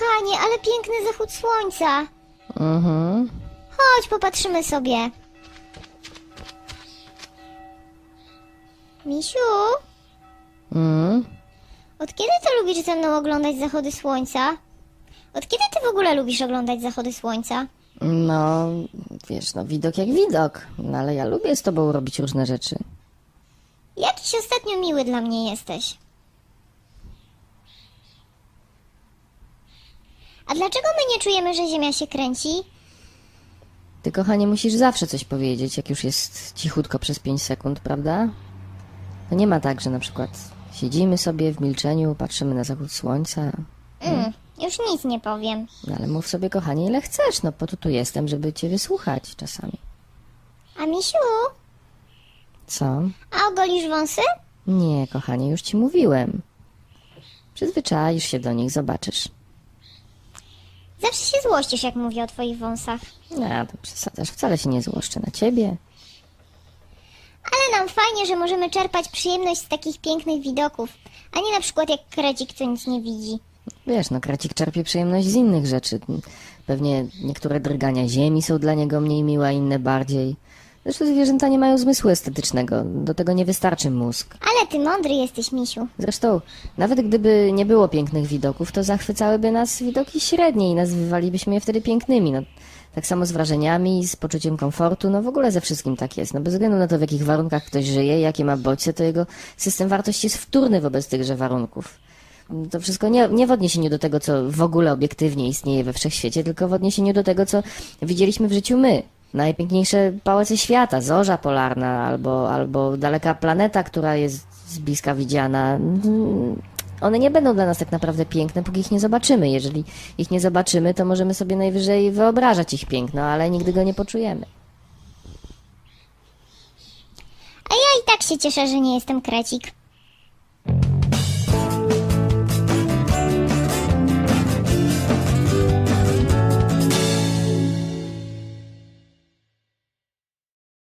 kochanie, ale piękny zachód słońca. Mhm. Chodź, popatrzymy sobie. Misiu, Mm. od kiedy ty lubisz ze mną oglądać zachody słońca? Od kiedy ty w ogóle lubisz oglądać zachody słońca? No, wiesz, no widok jak widok. No ale ja lubię z tobą robić różne rzeczy. Jakiś ostatnio miły dla mnie jesteś. A dlaczego my nie czujemy, że Ziemia się kręci? Ty, kochanie, musisz zawsze coś powiedzieć, jak już jest cichutko przez 5 sekund, prawda? To nie ma tak, że na przykład siedzimy sobie w milczeniu, patrzymy na zachód słońca. Mm, już nic nie powiem. No ale mów sobie, kochanie, ile chcesz, no po to tu jestem, żeby cię wysłuchać czasami. A misiu, Co? a ogolisz wąsy? Nie, kochanie, już ci mówiłem. Przyzwyczaisz się do nich, zobaczysz. Zawsze się złościsz, jak mówię o twoich wąsach. No, to przesadzasz, wcale się nie złoszczę na ciebie. Ale nam fajnie, że możemy czerpać przyjemność z takich pięknych widoków, a nie na przykład jak krecik, co nic nie widzi. Wiesz, no Kracik czerpie przyjemność z innych rzeczy. Pewnie niektóre drgania ziemi są dla niego mniej miłe, inne bardziej. Zresztą zwierzęta nie mają zmysłu estetycznego, do tego nie wystarczy mózg. Ale ty mądry jesteś, misiu. Zresztą, nawet gdyby nie było pięknych widoków, to zachwycałyby nas widoki średnie i nazywalibyśmy je wtedy pięknymi. No, tak samo z wrażeniami, z poczuciem komfortu, no w ogóle ze wszystkim tak jest. No bez względu na to, w jakich warunkach ktoś żyje, jakie ma bodźce, to jego system wartości jest wtórny wobec tychże warunków. To wszystko nie, nie w odniesieniu do tego, co w ogóle obiektywnie istnieje we wszechświecie, tylko w odniesieniu do tego, co widzieliśmy w życiu my. Najpiękniejsze pałace świata, zorza polarna albo, albo daleka planeta, która jest z bliska widziana. Mm, One nie będą dla nas tak naprawdę piękne, póki ich nie zobaczymy. Jeżeli ich nie zobaczymy, to możemy sobie najwyżej wyobrażać ich piękno, ale nigdy go nie poczujemy. A ja i tak się cieszę, że nie jestem krecik.